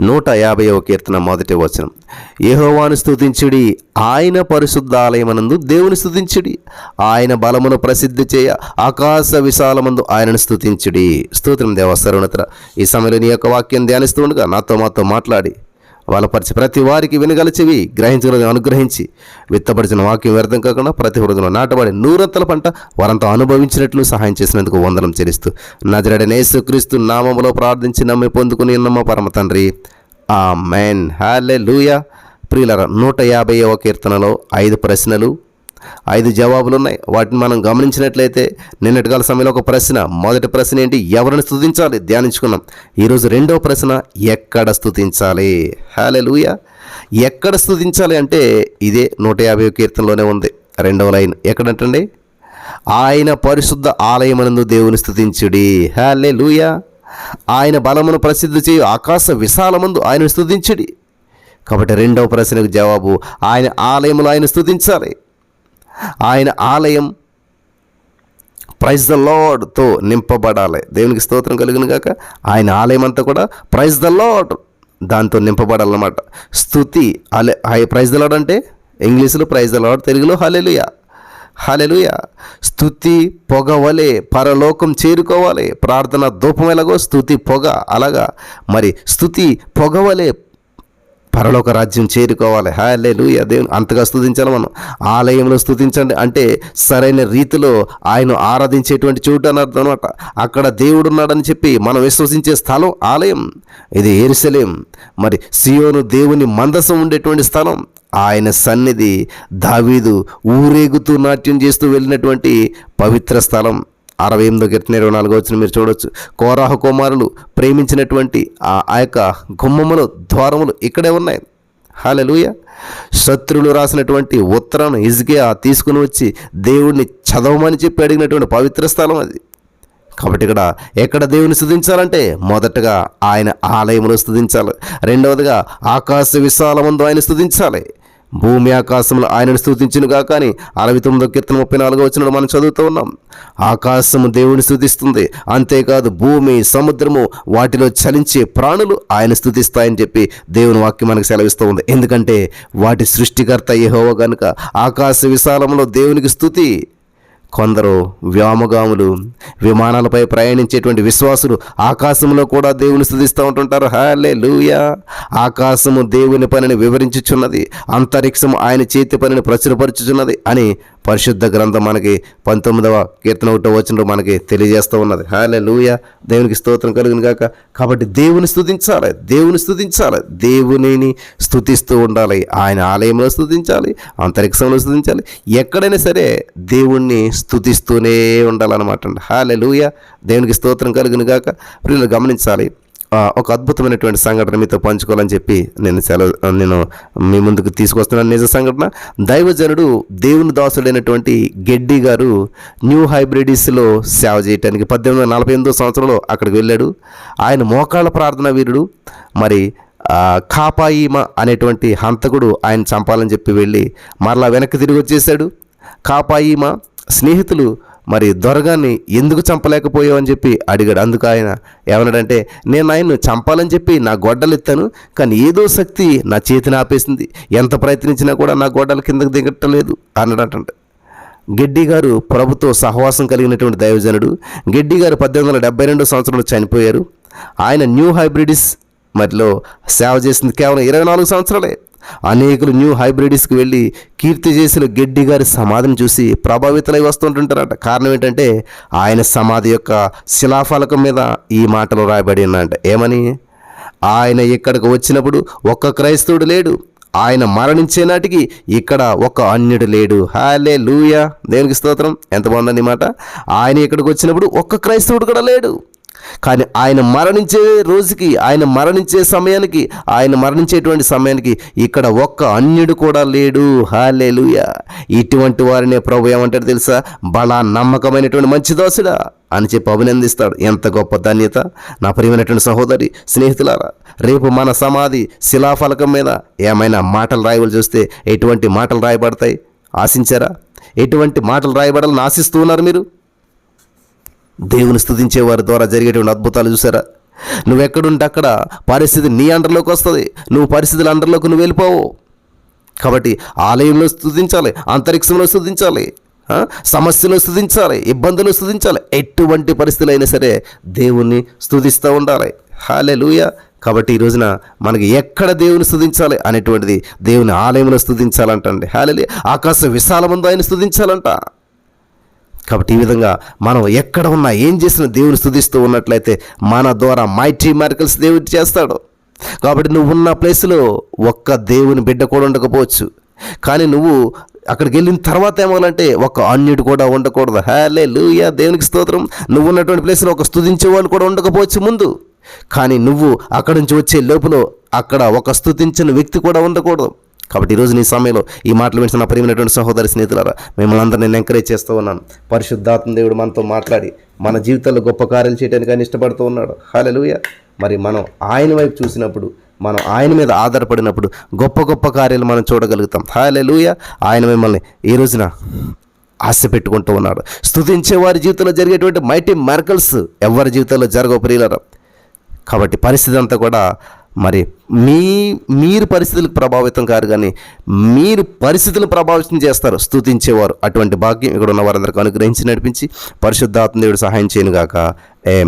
నూట యాభైవ కీర్తన మొదటి వచనం. యెహోవాను స్తుతించుడి ఆయన పరిశుద్ధాలయమనందు దేవుని స్థుతించుడి ఆయన బలమును ప్రసిద్ధి చేయ ఆకాశ విశాలమందు ఆయనను స్థుతించుడి స్తోత్రం దేవ సర్వనత్ర ఈ సమయంలో నీ యొక్క వాక్యం ధ్యానిస్తూ ఉండగా నాతో మాతో మాట్లాడి. బలపరిచి ప్రతి వారికి వినగల చెవి అనుగ్రహించి. విత్తపరిచిన వాక్యం వ్యర్థం కాకుండా ప్రతి హృదయంలో నాటబడి నూరంతల పంట వారంతా అనుభవించినట్లు సహాయం చేసినందుకు వందనం చెల్లిస్తూ నజరడనేసు క్రీస్తు నామములో ప్రార్థించి నమ్మి పొందుకుని ఉన్నమ్మ పరమ తండ్రి. ఆ మెన్ హాలే లూయా ప్రియుల నూట యాభైవ కీర్తనలో ఐదు ప్రశ్నలు ఐదు జవాబులు ఉన్నాయి వాటిని మనం గమనించినట్లయితే నిన్నటి కాల సమయంలో ఒక ప్రశ్న. మొదటి ప్రశ్న ఏంటి? ఎవరిని స్థుతించాలి ధ్యానించుకున్నాం ఈరోజు రెండవ ప్రశ్న ఎక్కడ స్థుతించాలి హాలే లూయ ఎక్కడ స్థుతించాలి అంటే ఇదే నూట యాభై కీర్తనలోనే ఉంది. రెండవ లైన్ ఎక్కడంటండి? ఆయన పరిశుద్ధ ఆలయమనందు దేవుని స్థుతించుడి హాలే లూయ ఆయన బలమును ప్రసిద్ధి చేయు ఆకాశ విశాలమందు ఆయన స్థుతించుడి కాబట్టి రెండవ ప్రశ్నకు జవాబు ఆయన ఆలయములు ఆయన స్థుతించాలి ఆయన ఆలయం ప్రైజ్ ద లాడ్తో నింపబడాలి. దేవునికి స్తోత్రం కలిగిన గాక ఆయన ఆలయం అంతా కూడా ప్రైజ్ ద లాడ్ దాంతో నింపబడాలన్నమాట. స్థుతి అలే ప్రైజ్ ద లార్డ్ అంటే ఇంగ్లీష్లో ప్రైజ్ ద లాడ్ తెలుగులో హలెలుయా హలెలుయ స్థుతి పొగ వలె పరలోకం చేరుకోవాలి. ప్రార్థన దూపం ఎలాగో స్థుతి పొగ. అలాగా. మరి స్థుతి పొగవలే పరలోక రాజ్యం చేరుకోవాలి. హాలే లూయ దేవుని అంతగా స్థుతించాలి మనం. ఆలయంలో స్థుతించండి అంటే సరైన రీతిలో ఆయన ఆరాధించేటువంటి చోటు అని అర్థం అనమాట అక్కడ దేవుడు ఉన్నాడని చెప్పి మనం విశ్వసించే స్థలం ఆలయం. ఇది ఎరుసలేం మరి సియోను దేవుని మందసం ఉండేటువంటి స్థలం. ఆయన సన్నిధి దావీదు ఊరేగుతూ నాట్యం చేస్తూ వెళ్ళినటువంటి పవిత్ర స్థలం. అరవై ఎనిమిదో కీర్తన ఇరవై నాలుగో వచ్చిన మీరు చూడొచ్చు. కోరాహ కుమారులు ప్రేమించినటువంటి ఆ ఆ యొక్క గుమ్మములు ద్వారములు ఇక్కడే ఉన్నాయి. హాలెలుయ శత్రులు రాసినటువంటి ఉత్తరాన్ని ఇజ్గియా తీసుకుని వచ్చి దేవుణ్ణి చదవమని చెప్పి అడిగినటువంటి పవిత్ర స్థలం అది. కాబట్టి ఇక్కడ ఎక్కడ దేవుని స్థుతించాలంటే మొదటగా ఆయన ఆలయంలో స్థుతించాలి. రెండవదిగా ఆకాశ విశాలముందు ఆయన స్థుతించాలి. భూమి ఆకాశములు ఆయనను స్తుతించునుగా కానీ అరవై తొమ్మిదో కీర్తన ముప్పై నాలుగో వచ్చిన మనం చదువుతూ ఉన్నాం. ఆకాశము దేవుని స్థుతిస్తుంది అంతేకాదు భూమి సముద్రము వాటిలో చలించే ప్రాణులు ఆయన స్థుతిస్తాయని చెప్పి దేవుని వాక్యం మనకు సెలవిస్తూ ఉంది. ఎందుకంటే వాటి సృష్టికర్త ఏహోవో గనుక ఆకాశ విశాలంలో దేవునికి స్థుతి కొందరు వ్యోమగాములు విమానాలపై ప్రయాణించేటువంటి విశ్వాసులు ఆకాశంలో కూడా దేవుని స్థుతిస్తూ ఉంటుంటారు. హాలే లూయా ఆకాశము దేవుని పనిని వివరించుచున్నది అంతరిక్షము ఆయన చేతి పనిని ప్రచురపరుచుచున్నది అని పరిశుద్ధ గ్రంథం మనకి పంతొమ్మిదవ కీర్తన ఒకటో వచ్చిన మనకి తెలియజేస్తూ ఉన్నది. హాలే లూయ దేవునికి స్తోత్రం కలిగిన కాక కాబట్టి దేవుని స్థుతించాలి దేవుని స్థుతించాలి దేవునిని స్థుతిస్తూ ఉండాలి. ఆయన ఆలయంలో స్థుతించాలి అంతరిక్షంలో స్థుతించాలి ఎక్కడైనా సరే దేవుణ్ణి స్థుతిస్తూనే ఉండాలన్నమాట అండి. హాలే లూయ దేవునికి స్తోత్రం కలిగిన గాక. ప్రియులు గమనించాలి. ఒక అద్భుతమైనటువంటి సంఘటన మీతో పంచుకోవాలని చెప్పి నేను సెలవు నేను మీ ముందుకు తీసుకొస్తున్నాను నిజ సంఘటన. దైవజనుడు దేవుని దాసుడైనటువంటి గెడ్డి గారు న్యూ హైబ్రిడీస్లో సేవ చేయటానికి పద్దెనిమిది వందల నలభై ఎనిమిదో సంవత్సరంలో అక్కడికి వెళ్ళాడు. ఆయన మోకాళ్ళ ప్రార్థన వీరుడు. మరి కాపాయిమ అనేటువంటి హంతకుడు ఆయన చంపాలని చెప్పి వెళ్ళి మరలా వెనక్కి తిరిగి వచ్చేసాడు కాపాయిమ స్నేహితులు మరి దొరగాన్ని ఎందుకు చంపలేకపోయావు అని చెప్పి అడిగాడు. అందుకు ఆయన ఏమన్నాడంటే నేను ఆయన్ను చంపాలని చెప్పి నా గొడ్డలు ఎత్తాను కానీ ఏదో శక్తి నా చేతిని ఆపేసింది. ఎంత ప్రయత్నించినా కూడా నా గొడ్డలు కిందకు దిగట్టలేదు అన్నాడటంట గెడ్డి గారు ప్రభుతో సహవాసం కలిగినటువంటి దైవజనుడు. గెడ్డి గారు పద్దెనిమిది వందల డెబ్బై రెండో సంవత్సరంలో చనిపోయారు. ఆయన న్యూ హైబ్రిడిస్ మరిలో సేవ చేసింది కేవలం ఇరవై నాలుగు సంవత్సరాలే. అనేకులు న్యూ హైబ్రిడిస్కి వెళ్ళి కీర్తి చేసిన గెడ్డి గారి సమాధిని చూసి ప్రభావితులై వస్తుంటుంటారట. కారణం ఏంటంటే ఆయన సమాధి యొక్క శిలాఫలకం మీద ఈ మాటలు రాయబడి ఉన్నాయంట. ఏమని? ఆయన ఇక్కడికి వచ్చినప్పుడు ఒక్క క్రైస్తవుడు లేడు. ఆయన మరణించే నాటికి ఇక్కడ ఒక అన్యుడు లేడు. హాలే లూయా దేవునికి స్తోత్రం. ఎంత బాగుందని మాట. ఆయన ఇక్కడికి వచ్చినప్పుడు ఒక్క క్రైస్తవుడు కూడా లేడు. కానీ ఆయన మరణించే రోజుకి ఆయన మరణించే సమయానికి ఆయన మరణించేటువంటి సమయానికి ఇక్కడ ఒక్క అన్యుడు కూడా లేడు. హాలేలుయ ఇటువంటి వారినే ప్రభు ఏమంటారు తెలుసా? బలా నమ్మకమైనటువంటి మంచి దోసుడా అని చెప్పి అభినందిస్తాడు. ఎంత గొప్ప ధన్యత. నా ప్రియమైనటువంటి సహోదరి స్నేహితులారా రేపు మన సమాధి శిలాఫలకం మీద ఏమైనా మాటలు రాయవలు చూస్తే ఎటువంటి మాటలు రాయబడతాయి? ఆశించారా? ఎటువంటి మాటలు రాయబడాలని ఆశిస్తూ ఉన్నారు మీరు? దేవుని స్తుతించే వారి ద్వారా జరిగేటువంటి అద్భుతాలు చూసారా? నువ్వు ఎక్కడుంటే అక్కడ పరిస్థితి నీ అండర్లోకి వస్తుంది. నువ్వు పరిస్థితుల అండర్లోకి నువ్వు వెళ్ళిపోవు. కాబట్టి ఆలయంలో స్థుతించాలి అంతరిక్షంలో స్థుతించాలి సమస్యలు స్థుతించాలి ఇబ్బందులు స్థుతించాలి. ఎటువంటి పరిస్థితులు అయినా సరే దేవుణ్ణి స్థుతిస్తూ ఉండాలి. హాలే కాబట్టి ఈ రోజున మనకి ఎక్కడ దేవుని స్థుతించాలి అనేటువంటిది దేవుని ఆలయంలో స్థుతించాలంటండి. హాలే ఆకాశ విశాలముందు ఆయన స్థుతించాలంట. కాబట్టి ఈ విధంగా మనం ఎక్కడ ఉన్నా ఏం చేసినా దేవుని స్థుతిస్తూ ఉన్నట్లయితే మన ద్వారా మైటీ మార్కల్స్ దేవుడు చేస్తాడు. కాబట్టి నువ్వు ఉన్న ప్లేస్లో ఒక్క దేవుని బిడ్డ కూడా ఉండకపోవచ్చు. కానీ నువ్వు అక్కడికి వెళ్ళిన తర్వాత ఏమవ్వాలంటే ఒక అన్యుడు కూడా ఉండకూడదు. హేలే లూయా దేవునికి స్తోత్రం. నువ్వు ఉన్నటువంటి ప్లేస్లో ఒక స్థుతించే వాళ్ళు కూడా ఉండకపోవచ్చు ముందు. కానీ నువ్వు అక్కడి నుంచి వచ్చే లోపల అక్కడ ఒక స్తుతించిన వ్యక్తి కూడా ఉండకూడదు. కాబట్టి ఈరోజు నీ సమయంలో ఈ మాటలు వింటున్న ప్రియమైనటువంటి సహోదరి స్నేహితులారా మిమ్మల్ని అందరూ నేను ఎంకరేజ్ చేస్తూ ఉన్నాను. పరిశుద్ధాత్మ దేవుడు మనతో మాట్లాడి మన జీవితంలో గొప్ప కార్యాలు చేయడానికి ఆయన ఇష్టపడుతూ ఉన్నాడు. హాలెలుయ మరి మనం ఆయన వైపు చూసినప్పుడు మనం ఆయన మీద ఆధారపడినప్పుడు గొప్ప గొప్ప కార్యాలు మనం చూడగలుగుతాం. హాలెలుయ ఆయన మిమ్మల్ని ఈ రోజున ఆశ పెట్టుకుంటూ ఉన్నాడు. స్థుతించే వారి జీవితంలో జరిగేటువంటి మైటీ మార్కల్స్ ఎవరి జీవితంలో జరగవు ప్రియులరా. కాబట్టి పరిస్థితి అంతా కూడా మరి మీ మీరు పరిస్థితులకు ప్రభావితం కారు కానీ మీరు పరిస్థితులను ప్రభావితం చేస్తారు. స్తుతించేవారు. అటువంటి భాగ్యం ఇక్కడ ఉన్న వారందరికీ అనుగ్రహించి నడిపించి పరిశుద్ధాత్మ దేవుడు సహాయం చేయను గాక ఏ